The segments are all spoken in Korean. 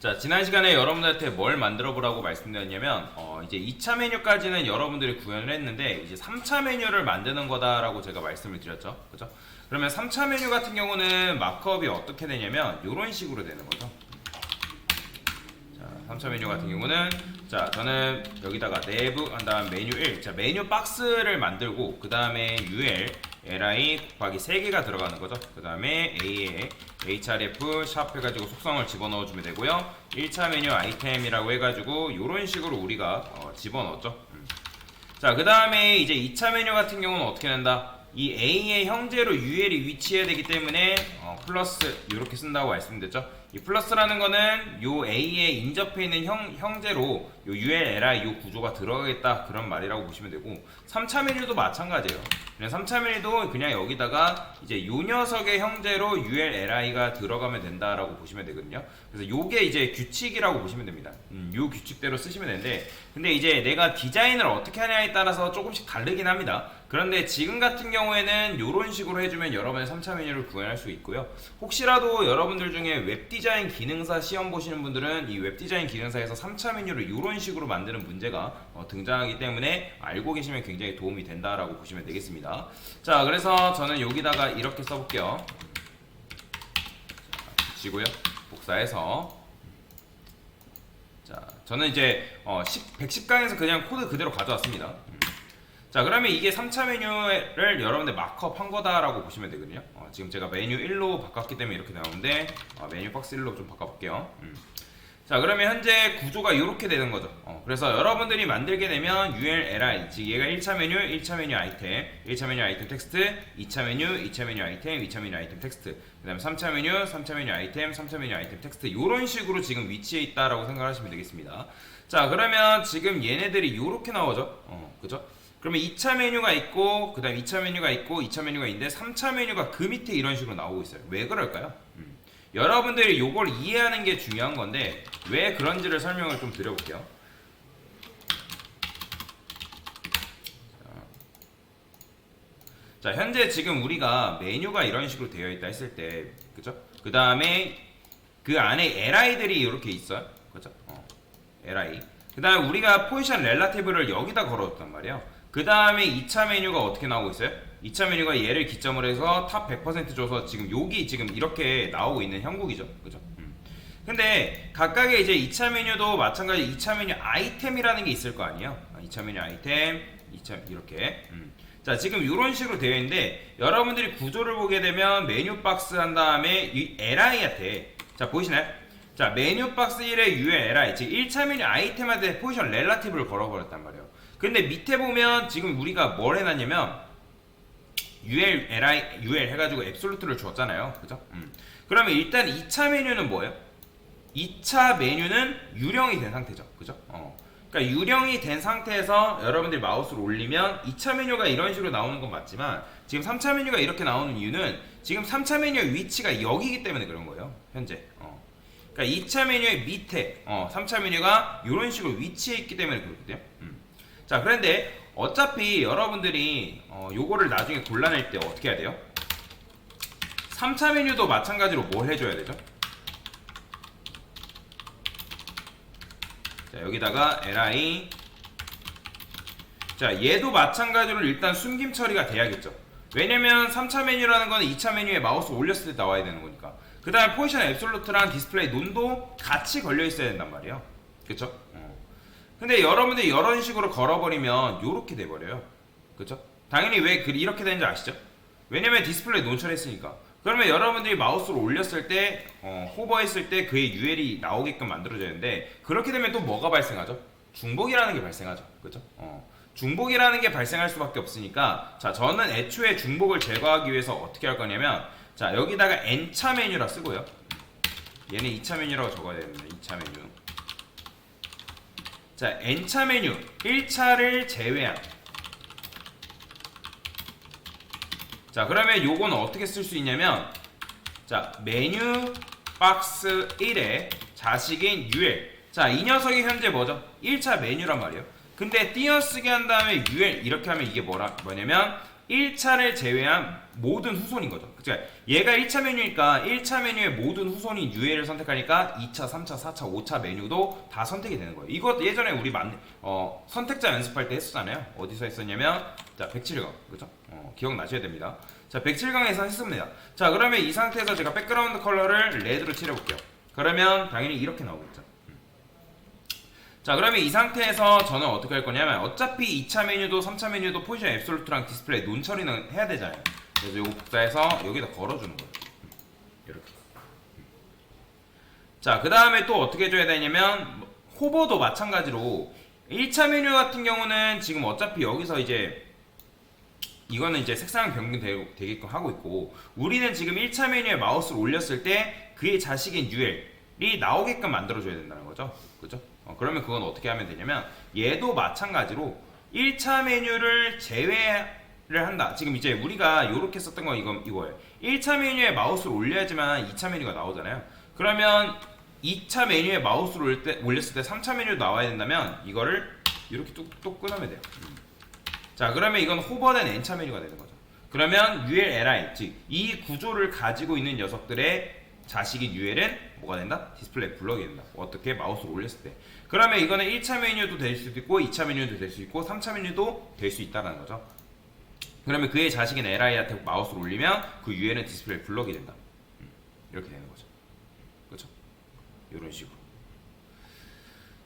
자, 지난 시간에 여러분들한테 뭘 만들어 보라고 말씀드렸냐면, 어, 이제 2차 메뉴까지는 여러분들이 구현을 했는데, 이제 3차 메뉴를 만드는 거다라고 제가 말씀을 드렸죠. 그죠? 그러면 3차 메뉴 같은 경우는 마크업이 어떻게 되냐면, 이런 식으로 되는 거죠. 자, 3차 메뉴 같은 경우는, 자, 저는 여기다가 내부, 한 다음 메뉴 1. 자, 메뉴 박스를 만들고, 그 다음에 UL, li 곱하기 3개가 들어가는 거죠. 그 다음에 a에 href 샵 해가지고 속성을 집어넣어 주면 되고요. 1차 메뉴 아이템이라고 해가지고 이런 식으로 우리가 어, 집어넣었죠. 음. 자, 그 다음에 이제 2차 메뉴 같은 경우는 어떻게 된다? 이 a의 형제로 ul이 위치해야 되기 때문에 어, 플러스 이렇게 쓴다고 말씀드렸죠. 이 플러스라는 거는 요 a에 인접해 있는 형, 형제로 요 ul, li 요 구조가 들어가겠다 그런 말이라고 보시면 되고 3차 메뉴도 마찬가지예요. 그냥 3차 메뉴도 그냥 여기다가 이제 요 녀석의 형제로 ul, li가 들어가면 된다라고 보시면 되거든요. 그래서 요게 이제 규칙이라고 보시면 됩니다. 음, 요 규칙대로 쓰시면 되는데 근데 이제 내가 디자인을 어떻게 하냐에 따라서 조금씩 다르긴 합니다. 그런데 지금 같은 경우에는 이런 식으로 해주면 여러분의 3차 메뉴를 구현할 수 있고요. 혹시라도 여러분들 중에 웹 디자인 기능사 시험 보시는 분들은 이 웹 디자인 기능사에서 3차 메뉴를 이런 식으로 만드는 문제가 어, 등장하기 때문에 알고 계시면 굉장히 도움이 된다라고 보시면 되겠습니다. 자, 그래서 저는 여기다가 이렇게 써볼게요. 자, 붙이고요. 복사해서 자, 저는 이제 어, 10, 110강에서 그냥 코드 그대로 가져왔습니다. 음. 자, 그러면 이게 3차 메뉴를 여러분들 마크업 한 거다라고 보시면 되거든요. 어, 지금 제가 메뉴 1로 바꿨기 때문에 이렇게 나오는데 어, 메뉴 박스 1로 좀 바꿔볼게요. 음. 자, 그러면 현재 구조가 이렇게 되는 거죠. 어, 그래서 여러분들이 만들게 되면 ULLI, 즉 얘가 1차 메뉴, 1차 메뉴 아이템, 1차 메뉴 아이템 텍스트, 2차 메뉴, 2차 메뉴 아이템, 2차 메뉴 아이템 텍스트, 그 다음에 3차 메뉴, 3차 메뉴 아이템, 3차 메뉴 아이템 텍스트 이런 식으로 지금 위치해 있다라고 생각하시면 되겠습니다. 자, 그러면 지금 얘네들이 이렇게 나오죠. 어, 그죠? 그러면 2차 메뉴가 있고, 그 다음 2차 메뉴가 있고, 2차 메뉴가 있는데 3차 메뉴가 그 밑에 이런 식으로 나오고 있어요. 왜 그럴까요? 음. 여러분들이 요걸 이해하는 게 중요한 건데 왜 그런지를 설명을 좀 드려볼게요. 자, 현재 지금 우리가 메뉴가 이런 식으로 되어 있다 했을 때, 그죠? 그 다음에 그 안에 li들이 이렇게 있어요. 그죠? 어, li. 그 다음에 우리가 포지션 렐라티브를 여기다 걸어뒀단 말이에요. 그 다음에 2차 메뉴가 어떻게 나오고 있어요? 2차 메뉴가 얘를 기점으로 해서 탑 100% 줘서 지금 여기 지금 이렇게 나오고 있는 형국이죠. 그죠? 음. 근데 각각의 이제 2차 메뉴도 마찬가지 2차 메뉴 아이템이라는 게 있을 거 아니에요? 2차 메뉴 아이템, 2차 이렇게. 음. 자, 지금 이런 식으로 되어 있는데 여러분들이 구조를 보게 되면 메뉴 박스 한 다음에 이 li한테 자, 보이시나요? 자, 메뉴 박스 1에 UL, li 즉 1차 메뉴 아이템한테 포지션 렐라티브를 걸어버렸단 말이에요. 근데 밑에 보면 지금 우리가 뭘 해놨냐면 UL, li, UL 해가지고 앱솔루트를 줬잖아요. 그죠? 음. 그러면 일단 2차 메뉴는 뭐예요? 2차 메뉴는 유령이 된 상태죠. 그죠? 어. 그러니까 유령이 된 상태에서 여러분들이 마우스를 올리면 2차 메뉴가 이런 식으로 나오는 건 맞지만 지금 3차 메뉴가 이렇게 나오는 이유는 지금 3차 메뉴의 위치가 여기기 때문에 그런 거예요. 현재. 어. 그러니까 2차 메뉴의 밑에 어, 3차 메뉴가 이런 식으로 위치해 있기 때문에 그렇거든요. 음. 자, 그런데 어차피 여러분들이 어, 요거를 나중에 골라낼 때 어떻게 해야 돼요? 3차 메뉴도 마찬가지로 뭘 해줘야 되죠? 자, 여기다가 li 자, 얘도 마찬가지로 일단 숨김 처리가 돼야겠죠. 왜냐면 3차 메뉴라는 거는 2차 메뉴에 마우스 올렸을 때 나와야 되는 거니까. 그 다음에 포지션 앱솔루트랑 디스플레이 논도 같이 걸려 있어야 된단 말이에요. 그쵸? 어. 근데 여러분들이 이런 식으로 걸어버리면 요렇게 돼버려요. 그쵸? 당연히 왜 그- 이렇게 되는지 아시죠? 왜냐면 디스플레이 논처했으니까. 그러면 여러분들이 마우스를 올렸을 때, 어, 호버했을 때 그의 UL이 나오게끔 만들어져야되는데 그렇게 되면 또 뭐가 발생하죠? 중복이라는 게 발생하죠. 그죠? 어. 중복이라는 게 발생할 수밖에 없으니까, 자, 저는 애초에 중복을 제거하기 위해서 어떻게 할 거냐면, 자, 여기다가 N차 메뉴라 쓰고요. 얘는 2차 메뉴라고 적어야 되는데, 2차 메뉴. 자, N차 메뉴 1차를 제외한 자, 그러면 요거는 어떻게 쓸 수 있냐면 자, 메뉴 박스 1에 자식인 UL 자, 이 녀석이 현재 뭐죠? 1차 메뉴란 말이에요. 근데 띄어쓰기 한 다음에 UL 이렇게 하면 이게 뭐라 뭐냐면 1차를 제외한 모든 후손인 거죠. 그러니까 얘가 1차 메뉴니까 1차 메뉴의 모든 후손인 UA를 선택하니까 2차, 3차, 4차, 5차 메뉴도 다 선택이 되는 거예요. 이것 예전에 우리 만, 어, 선택자 연습할 때 했었잖아요. 어디서 했었냐면 자 107강 그죠? 어, 기억나셔야 됩니다. 자 107강에서 했습니다. 자 그러면 이 상태에서 제가 백그라운드 컬러를 레드로 칠해볼게요. 그러면 당연히 이렇게 나오겠죠. 자 그러면 이 상태에서 저는 어떻게 할 거냐면 어차피 2차 메뉴도 3차 메뉴도 포지션 앱솔루트랑 디스플레이 논 처리는 해야 되잖아요. 그래서 이거 복사해서 여기다 걸어주는 거예요. 이렇게. 자그 다음에 또 어떻게 해줘야 되냐면 호버도 마찬가지로 1차 메뉴 같은 경우는 지금 어차피 여기서 이제 이거는 이제 색상 변경 되- 되게끔 하고 있고 우리는 지금 1차 메뉴에 마우스를 올렸을 때 그의 자식인 UL이 나오게끔 만들어줘야 된다는 거죠. 그죠? 어, 그러면 그건 어떻게 하면 되냐면 얘도 마찬가지로 1차 메뉴를 제외를 한다. 지금 이제 우리가 이렇게 썼던 거 이거, 이거예요. 1차 메뉴에 마우스를 올려야지만 2차 메뉴가 나오잖아요. 그러면 2차 메뉴에 마우스를 올릴 때, 올렸을 때 3차 메뉴 나와야 된다면 이거를 이렇게 뚝뚝 끊으면 돼요. 자 그러면 이건 호버된 n차 메뉴가 되는 거죠. 그러면 ULLI 즉 이 구조를 가지고 있는 녀석들의 자식인 UL은 뭐가 된다? 디스플레이 블럭이 된다. 어떻게 마우스를 올렸을 때. 그러면 이거는 1차 메뉴도 될 수도 있고 2차 메뉴도 될 수 있고 3차 메뉴도 될 수 있다는 거죠. 그러면 그의 자식인 LI한테 마우스를 올리면 그 UL은 디스플레이 블럭이 된다. 음, 이렇게 되는 거죠. 그렇죠? 이런 식으로.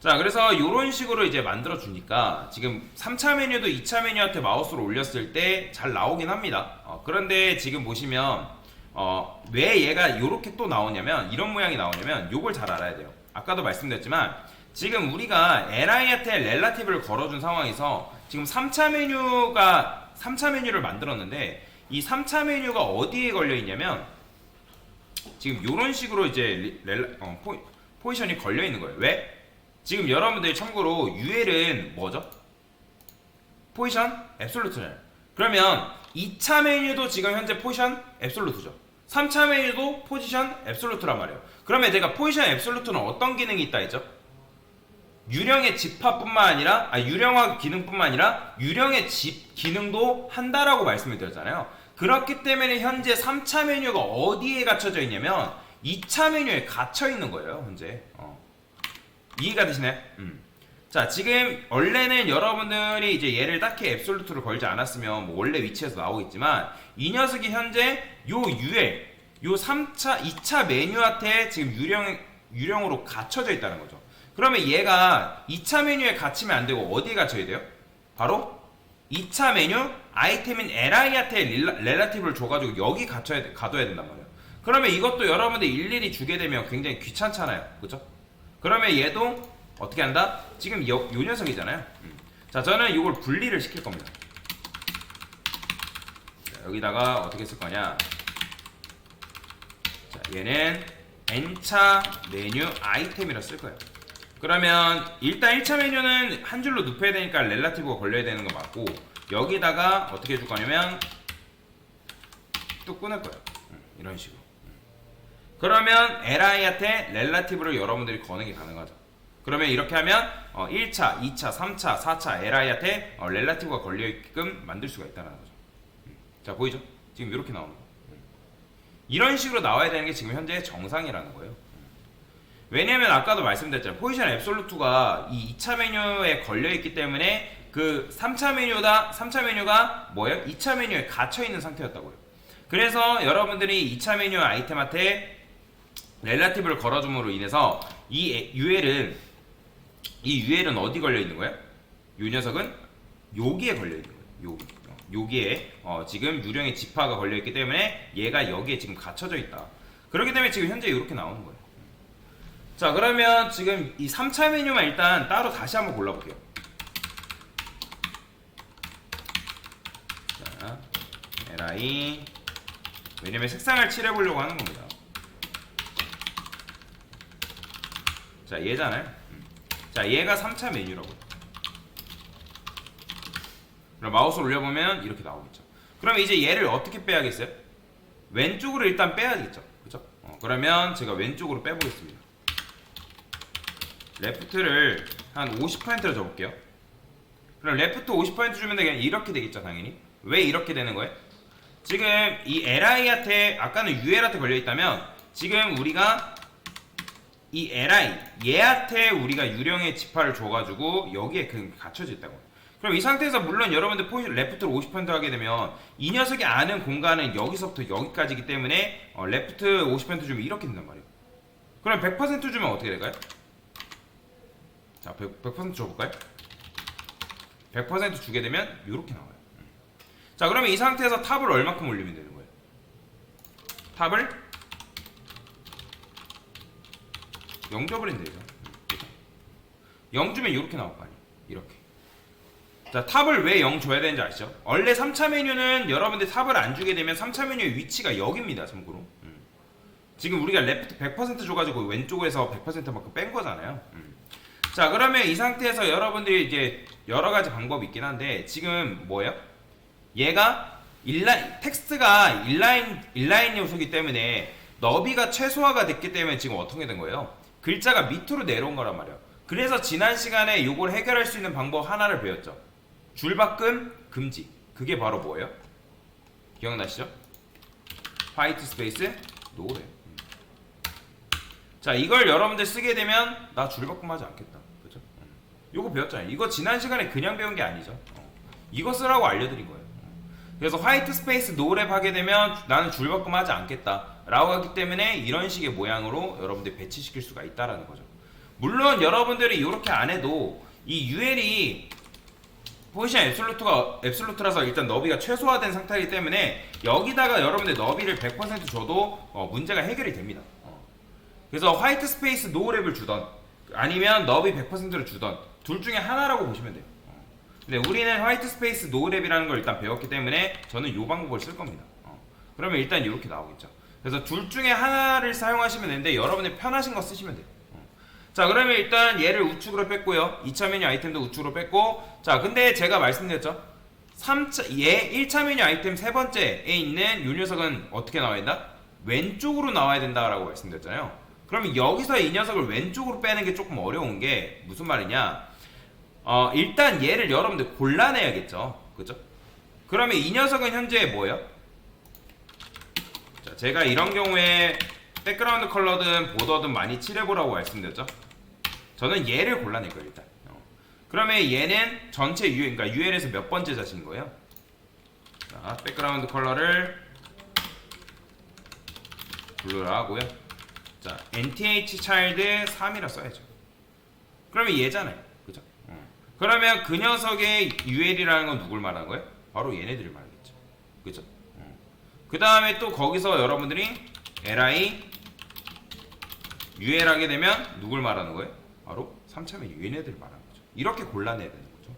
자 그래서 이런 식으로 이제 만들어 주니까 지금 3차 메뉴도 2차 메뉴한테 마우스를 올렸을 때 잘 나오긴 합니다. 어, 그런데 지금 보시면 어, 왜 얘가 이렇게 또 나오냐면 이런 모양이 나오냐면 요걸 잘 알아야 돼요 아까도 말씀드렸지만 지금 우리가 LI한테 렐라티브를 걸어준 상황에서 지금 3차 메뉴가 3차 메뉴를 만들었는데 이 3차 메뉴가 어디에 걸려 있냐면 지금 이런 식으로 이제 리- 렐라, 어, 포, 포지션이 걸려 있는 거예요 왜? 지금 여러분들 참고로 UL은 뭐죠? 포지션 앱솔루트잖아요. 그러면 2차 메뉴도 지금 현재 포지션 앱솔루트죠. 3차 메뉴도 포지션 앱솔루트란 말이에요. 그러면 제가 포지션 앱솔루트는 어떤 기능이 있다 했죠? 유령의 집합뿐만 아니라 아 유령화 기능뿐만 아니라 유령의 집 기능도 한다라고 말씀을 드렸잖아요. 그렇기 때문에 현재 3차 메뉴가 어디에 갇혀져 있냐면 2차 메뉴에 갇혀 있는 거예요, 현재. 어. 이해가 되시나요? 음. 자, 지금 원래는 여러분들이 이제 얘를 딱히 앱솔루트로 걸지 않았으면 뭐 원래 위치에서 나오겠지만 이 녀석이 현재 요 UL, 요 3차, 2차 메뉴한테 지금 유령 유령으로 갇혀져 있다는 거죠. 그러면 얘가 2차 메뉴에 갇히면 안 되고 어디에 갇혀야 돼요? 바로 2차 메뉴 아이템인 LI한테 렐라티브를 줘가지고 여기 갇혀야 돼, 가둬야 된단 말이에요. 그러면 이것도 여러분들 일일이 주게 되면 굉장히 귀찮잖아요. 그죠? 그러면 얘도 어떻게 한다? 지금 요, 요 녀석이잖아요. 음. 자, 저는 이걸 분리를 시킬 겁니다. 자, 여기다가 어떻게 쓸 거냐? 자, 얘는 n차 메뉴 아이템이라 쓸 거예요. 그러면 일단 1차 메뉴는 한 줄로 눕혀야 되니까 렐라티브가 걸려야 되는 거 맞고 여기다가 어떻게 해줄 거냐면 또 끊을 거예요. 음, 이런 식으로. 그러면 LI한테 렐라티브를 여러분들이 거는 게 가능하죠. 그러면 이렇게 하면 어, 1차, 2차, 3차, 4차 LI한테 어, 렐라티브가 걸려있게끔 만들 수가 있다는 거죠. 음. 자 보이죠? 지금 이렇게 나오는 거. 음. 이런 식으로 나와야 되는 게 지금 현재 정상이라는 거예요. 음. 왜냐면 아까도 말씀드렸잖아요. 포지션 앱솔루트가 이 2차 메뉴에 걸려있기 때문에 그 3차 메뉴다, 3차 메뉴가 뭐예요? 2차 메뉴에 갇혀있는 상태였다고요. 그래서 여러분들이 2차 메뉴 아이템한테 렐라티브를 걸어줌으로 인해서 이 UL은 이 UL은 어디 걸려 있는 거야? 이 녀석은 여기에 걸려 있는. 여기. 어, 여기에 어, 지금 유령의 지파가 걸려 있기 때문에 얘가 여기에 지금 갇혀져 있다. 그렇기 때문에 지금 현재 이렇게 나오는 거예요. 자, 그러면 지금 이 3차 메뉴만 일단 따로 다시 한번 골라볼게요. 자, LI 왜냐면 색상을 칠해 보려고 하는 겁니다. 자 얘잖아요 음. 자 얘가 3차 메뉴라고요 그럼 마우스를 올려보면 이렇게 나오겠죠 그럼 이제 얘를 어떻게 빼야겠어요? 왼쪽으로 일단 빼야겠죠 그죠? 어, 그러면 제가 왼쪽으로 빼보겠습니다 레프트를 한 50%로 줘볼게요 그럼 레프트 50% 주면 그냥 이렇게 되겠죠 당연히 왜 이렇게 되는 거예요? 지금 이 li한테 아까는 ul한테 걸려 있다면 지금 우리가 이 li 얘한테 우리가 유령의 지파를 줘가지고 여기에 그 갖춰져 있다고. 그럼 이 상태에서 물론 여러분들 포지 레프트를 50% 하게 되면 이 녀석이 아는 공간은 여기서부터 여기까지기 때문에 어, 레프트 50% 주면 이렇게 된단 말이에요. 그럼 100% 주면 어떻게 될까요? 자, 100%, 100% 줘볼까요? 100% 주게 되면 이렇게 나와요. 자, 그러면 이 상태에서 탑을 얼마큼 올리면 되는 거예요? 탑을 0 줘버리면 되죠. 0 주면 이렇게 나올 거 아니에요. 이렇게. 자, 탑을 왜 0 줘야 되는지 아시죠? 원래 3차 메뉴는 여러분들 탑을 안 주게 되면 3차 메뉴의 위치가 여기입니다, 참고로. 음. 지금 우리가 레프트 100% 줘가지고 왼쪽에서 100%만큼 뺀 거잖아요. 음. 자, 그러면 이 상태에서 여러분들이 이제 여러 가지 방법이 있긴 한데, 지금 뭐예요? 얘가 인라인, 텍스트가 인라인, 인라인 요소이기 때문에 너비가 최소화가 됐기 때문에 지금 어떻게 된 거예요? 글자가 밑으로 내려온 거란 말이에요. 그래서 지난 시간에 이걸 해결할 수 있는 방법 하나를 배웠죠. 줄바꿈 금지. 그게 바로 뭐예요? 기억나시죠? 화이트 스페이스 노래. 자, 이걸 여러분들 쓰게 되면 나 줄바꿈 하지 않겠다. 그죠? 음. 요거 배웠잖아요. 이거 지난 시간에 그냥 배운 게 아니죠. 어. 이거 쓰라고 알려드린 거예요. 그래서 화이트 스페이스 노랩 하게 되면 나는 줄바꿈 하지 않겠다 라고 하기 때문에 이런 식의 모양으로 여러분들 배치시킬 수가 있다라는 거죠. 물론 여러분들이 이렇게 안 해도 이 UL이 포지션 앱솔루트가 앱솔루트라서 일단 너비가 최소화된 상태이기 때문에 여기다가 여러분들 너비를 100% 줘도 어, 문제가 해결이 됩니다. 어. 그래서 화이트 스페이스 노랩을 주던 아니면 너비 100%를 주던 둘 중에 하나라고 보시면 돼요 근데 우리는 화이트 스페이스 노랩이라는 걸 일단 배웠기 때문에 저는 이 방법을 쓸 겁니다. 어. 그러면 일단 이렇게 나오겠죠. 그래서 둘 중에 하나를 사용하시면 되는데 여러분이 편하신 거 쓰시면 돼요. 어. 자 그러면 일단 얘를 우측으로 뺐고요. 2차 메뉴 아이템도 우측으로 뺐고 자 근데 제가 말씀드렸죠. 3차 얘 1차 메뉴 아이템 세 번째에 있는 이 녀석은 어떻게 나와야 된다? 왼쪽으로 나와야 된다라고 말씀드렸잖아요. 그러면 여기서 이 녀석을 왼쪽으로 빼는 게 조금 어려운 게 무슨 말이냐? 어, 일단 얘를 여러분들 골라내야겠죠. 그죠? 그러면 이 녀석은 현재 뭐예요? 자, 제가 이런 경우에 백그라운드 컬러든 보더든 많이 칠해보라고 말씀드렸죠. 저는 얘를 골라낼 거예요, 일단. 어. 그러면 얘는 전체 UL, 그러니까 UL에서 몇 번째 자신 거예요? 자, 백그라운드 컬러를 블루로 하고요. 자, NTH 차일드 3이라 써야죠. 그러면 얘잖아요. 그러면 그 녀석의 UL이라는 건 누굴 말하는 거예요? 바로 얘네들을 말하겠죠. 그죠? 그 다음에 또 거기서 여러분들이 li UL 하게 되면 누굴 말하는 거예요? 바로 3차면 얘네들을 말하는 거죠. 이렇게 골라내야 되는 거죠.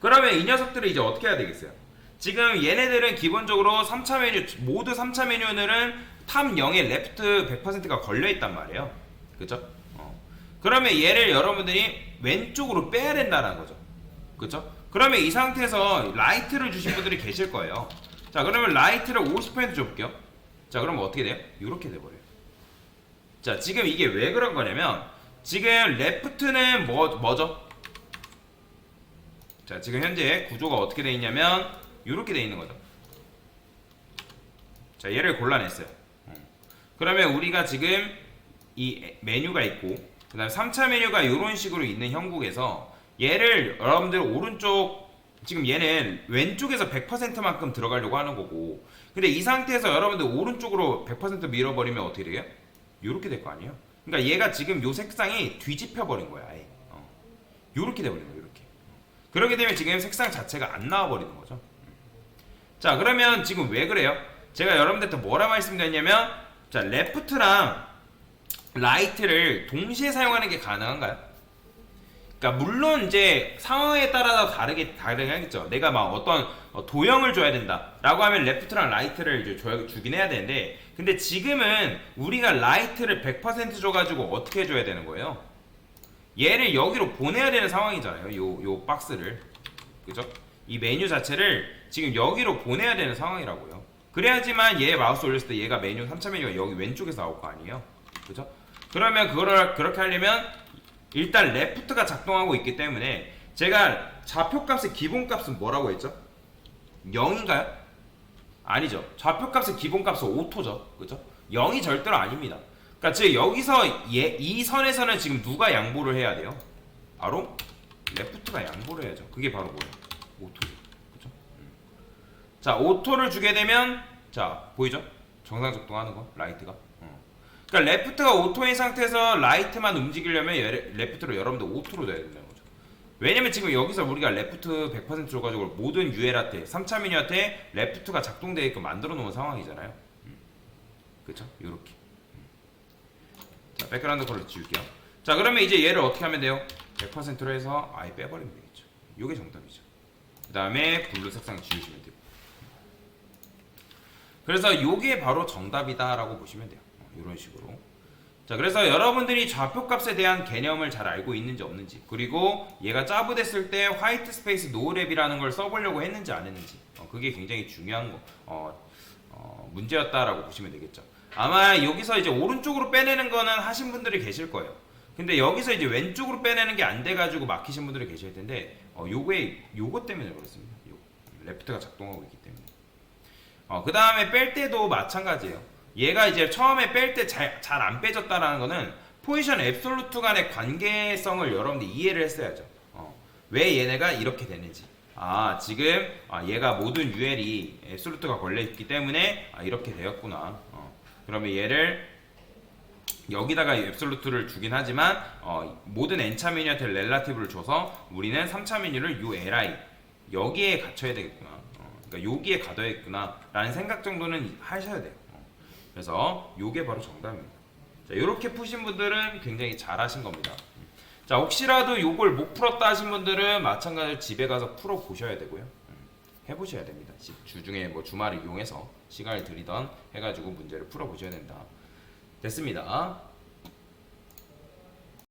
그러면 이 녀석들을 이제 어떻게 해야 되겠어요? 지금 얘네들은 기본적으로 3차 메뉴 모두 3차 메뉴들은 탑 0에 레프트 100%가 걸려 있단 말이에요. 그죠? 어. 그러면 얘를 여러분들이 왼쪽으로 빼야 된다는 거죠. 그죠? 그러면 이 상태에서 라이트를 주신 분들이 계실 거예요. 자, 그러면 라이트를 50% 줘볼게요. 자, 그러면 어떻게 돼요? 이렇게 돼버려요. 자, 지금 이게 왜 그런 거냐면 지금 레프트는 뭐 뭐죠? 자, 지금 현재 구조가 어떻게 돼 있냐면 이렇게 돼 있는 거죠. 자, 얘를 골라냈어요. 어. 그러면 우리가 지금 이 메뉴가 있고 그 다음 3차 메뉴가 이런 식으로 있는 형국에서 얘를 여러분들 오른쪽 지금 얘는 왼쪽에서 100%만큼 들어가려고 하는 거고 근데 이 상태에서 여러분들 오른쪽으로 100% 밀어버리면 어떻게 돼요? 이렇게 될 거 아니에요? 그러니까 얘가 지금 요 색상이 뒤집혀 버린 거야 아예 어. 요렇게 돼버린 거예요 이렇게 그렇게 되면 지금 색상 자체가 안 나와 버리는 거죠 자 그러면 지금 왜 그래요? 제가 여러분들한테 뭐라 말씀드렸냐면 자 레프트랑 라이트를 동시에 사용하는 게 가능한가요? 그러니까 물론 이제 상황에 따라서 다르게 하겠죠. 내가 막 어떤 어, 도형을 줘야 된다라고 하면 레프트랑 라이트를 이제 줘야 주긴 해야 되는데 근데 지금은 우리가 라이트를 100% 줘가지고 어떻게 해줘야 되는 거예요? 얘를 여기로 보내야 되는 상황이잖아요. 요 요 박스를 그죠? 이 메뉴 자체를 지금 여기로 보내야 되는 상황이라고요. 그래야지만 얘 마우스 올렸을 때 얘가 메뉴 3차 메뉴가 여기 왼쪽에서 나올 거 아니에요. 그죠? 그러면 그거를 그렇게 하려면 일단 레프트가 작동하고 있기 때문에 제가 좌표값의 기본값은 뭐라고 했죠? 0인가요? 아니죠. 좌표값의 기본값은 오토죠. 그죠? 0이 절대로 아닙니다. 그러니까 즉 여기서 얘, 이 선에서는 지금 누가 양보를 해야 돼요? 바로 레프트가 양보를 해야죠. 그게 바로 뭐예요? 오토죠. 그죠? 음. 자, 오토를 주게 되면 자, 보이죠? 정상 작동하는 거 라이트가. 어. 그러니까 레프트가 오토인 상태에서 라이트만 움직이려면 얘- 레프트로 여러분들 오토로 돼야 된다는 거죠. 왜냐면 지금 여기서 우리가 레프트 100% 줘가지고 모든 UL한테 3차 메뉴한테 레프트가 작동되게끔 만들어 놓은 상황이잖아요. 음. 그쵸? 요렇게. 음. 자, 백그라운드 컬러 지울게요. 자, 그러면 이제 얘를 어떻게 하면 돼요? 100%로 해서 아예 빼버리면 되겠죠. 요게 정답이죠. 그 다음에 블루 색상 지우시면 돼요. 그래서 요게 바로 정답이다라고 보시면 돼요. 어, 이런 식으로. 자, 그래서 여러분들이 좌표값에 대한 개념을 잘 알고 있는지 없는지, 그리고 얘가 짜부됐을 때 화이트 스페이스 노랩이라는 걸 써보려고 했는지 안 했는지, 어, 그게 굉장히 중요한 거, 어, 어, 문제였다라고 보시면 되겠죠. 아마 여기서 이제 오른쪽으로 빼내는 거는 하신 분들이 계실 거예요. 근데 여기서 이제 왼쪽으로 빼내는 게 안 돼가지고 막히신 분들이 계실 텐데, 어, 요거에, 요거 때문에 그렇습니다. 요, 레프트가 작동하고 있기 때문에. 어, 그 다음에 뺄 때도 마찬가지예요. 얘가 이제 처음에 뺄 때 잘 잘 안 빼졌다라는 거는 포지션 앱솔루트 간의 관계성을 여러분들이 이해를 했어야죠. 어, 왜 얘네가 이렇게 됐는지. 아, 지금 아, 얘가 모든 UL이 앱솔루트가 걸려 있기 때문에 아, 이렇게 되었구나. 어, 그러면 얘를 여기다가 앱솔루트를 주긴 하지만 어, 모든 n차 메뉴한테 렐라티브를 줘서 우리는 3차 메뉴를 ULI 여기에 갖춰야 되겠구나. 어, 그러니까 여기에 가둬야겠구나 라는 생각 정도는 하셔야 돼요. 어, 그래서 요게 바로 정답입니다. 자, 이렇게 푸신 분들은 굉장히 잘하신 겁니다. 자, 혹시라도 요걸 못 풀었다 하신 분들은 마찬가지로 집에 가서 풀어 보셔야 되고요. 음, 해보셔야 됩니다. 집 주중에 뭐 주말을 이용해서 시간을 들이던 해가지고 문제를 풀어 보셔야 된다. 됐습니다.